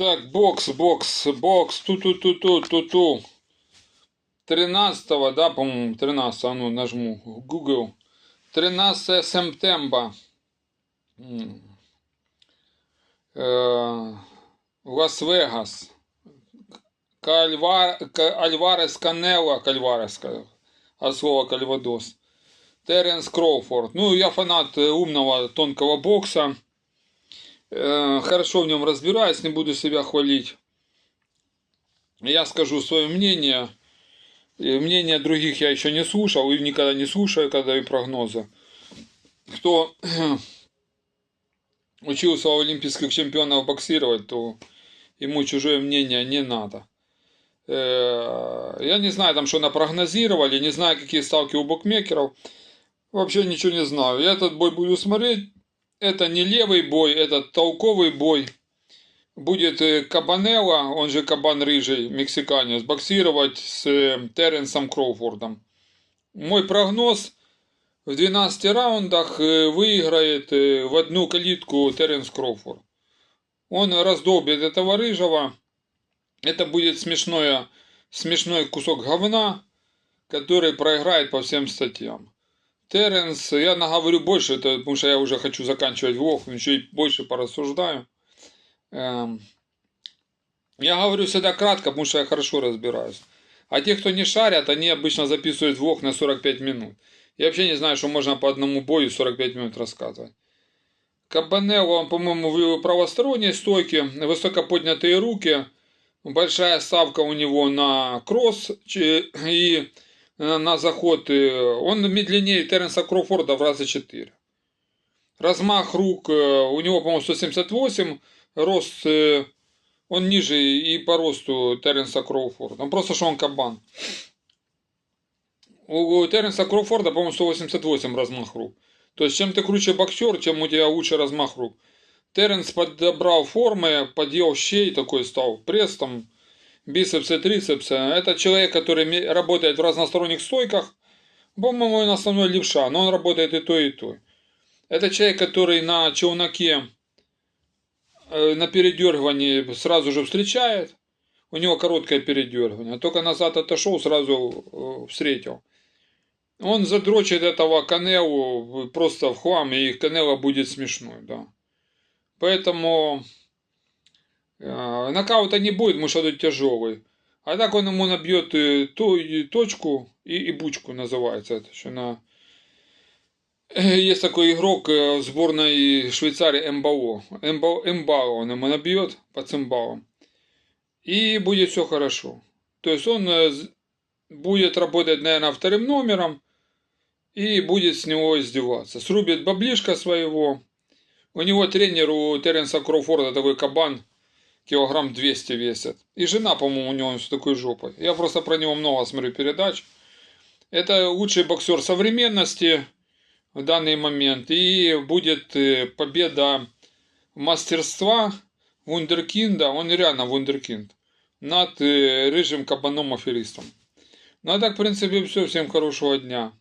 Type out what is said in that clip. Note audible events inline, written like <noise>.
Так, бокс, бокс, бокс, ту-ту-ту-ту-ту-ту. 13 да, по-моему, 13, а ну нажму, Google. 13 сентября. Э, Лас-Вегас. Кальва... Ка- Альварес Канело, Кальварес, ка- от слова Кальвадос. Теренс Кроуфорд. Ну, я фанат э, умного, тонкого бокса. Э, Хорошо в нем разбираюсь, не буду себя хвалить. Я скажу свое мнение. И Мнение других я еще не слушал и никогда не слушаю, когда даю прогнозы. Кто <clears throat> учился у олимпийских чемпионов боксировать, то ему чужое мнение не надо. Э, Я не знаю, там что напрогнозировали, не знаю, какие ставки у букмекеров. Вообще ничего не знаю. Я этот бой буду смотреть. Это не левый бой, это толковый бой. Будет э, Кабанелла, он же Кабан Рыжий, мексиканец, боксировать с э, Теренсом Кроуфордом. Мой прогноз в 12 раундах э, выиграет в одну калитку Теренс Кроуфорд. Он раздолбит этого Рыжего. Это будет смешное, смешной кусок говна, который проиграет по всем статьям. Теренс, я наговорю больше, это, потому что я уже хочу заканчивать влог, еще и больше порассуждаю. Эм, Я говорю всегда кратко, потому что я хорошо разбираюсь. А те, кто не шарят, они обычно записывают влог на 45 минут. Я вообще не знаю, что можно по одному бою 45 минут рассказывать. Кабанелло, по-моему, в правосторонней стойке, высоко поднятые руки, большая ставка у него на кросс и на заход. э, Он медленнее Теренса Кроуфорда в раза 4. Размах рук э, у него, по-моему, 178, рост э, он ниже и по росту Теренса Кроуфорда. Он просто что он кабан. У Теренса Кроуфорда, по-моему, 188 размах рук. То есть, чем ты круче боксер, тем у тебя лучше размах рук. Теренс подобрал формы, подъел щей такой стал, пресс там, бицепсы, трицепсы. Это человек, который работает в разносторонних стойках. По-моему, он основной левша, но он работает и то, и то. Это человек, который на челноке э, на передергивании сразу же встречает. У него короткое передергивание. Только назад отошел, сразу э, встретил. Он задрочит этого Канелу просто в хлам, и Канела будет смешной, да. Поэтому нокаута не будет, потому что он тяжелый. А так он ему набьет э, ту, и точку и, и бучку называется это еще на есть такой игрок э, в сборной Швейцарии МБО. МБО, МБАО он ему набьет по цимбалам. И будет все хорошо. То есть он э, будет работать, наверное, вторым номером и будет с него издеваться. Срубит баблишка своего. У него тренер у Теренса Кроуфорда такой кабан, килограмм 200 весит. И жена, по-моему, у него с такой жопой. Я просто про него много смотрю передач. Это лучший боксер современности в данный момент. И будет э, победа мастерства вундеркинда, он реально вундеркинд, над э, рыжим кабаном-аферистом. Ну а так, в принципе, все. Всем хорошего дня.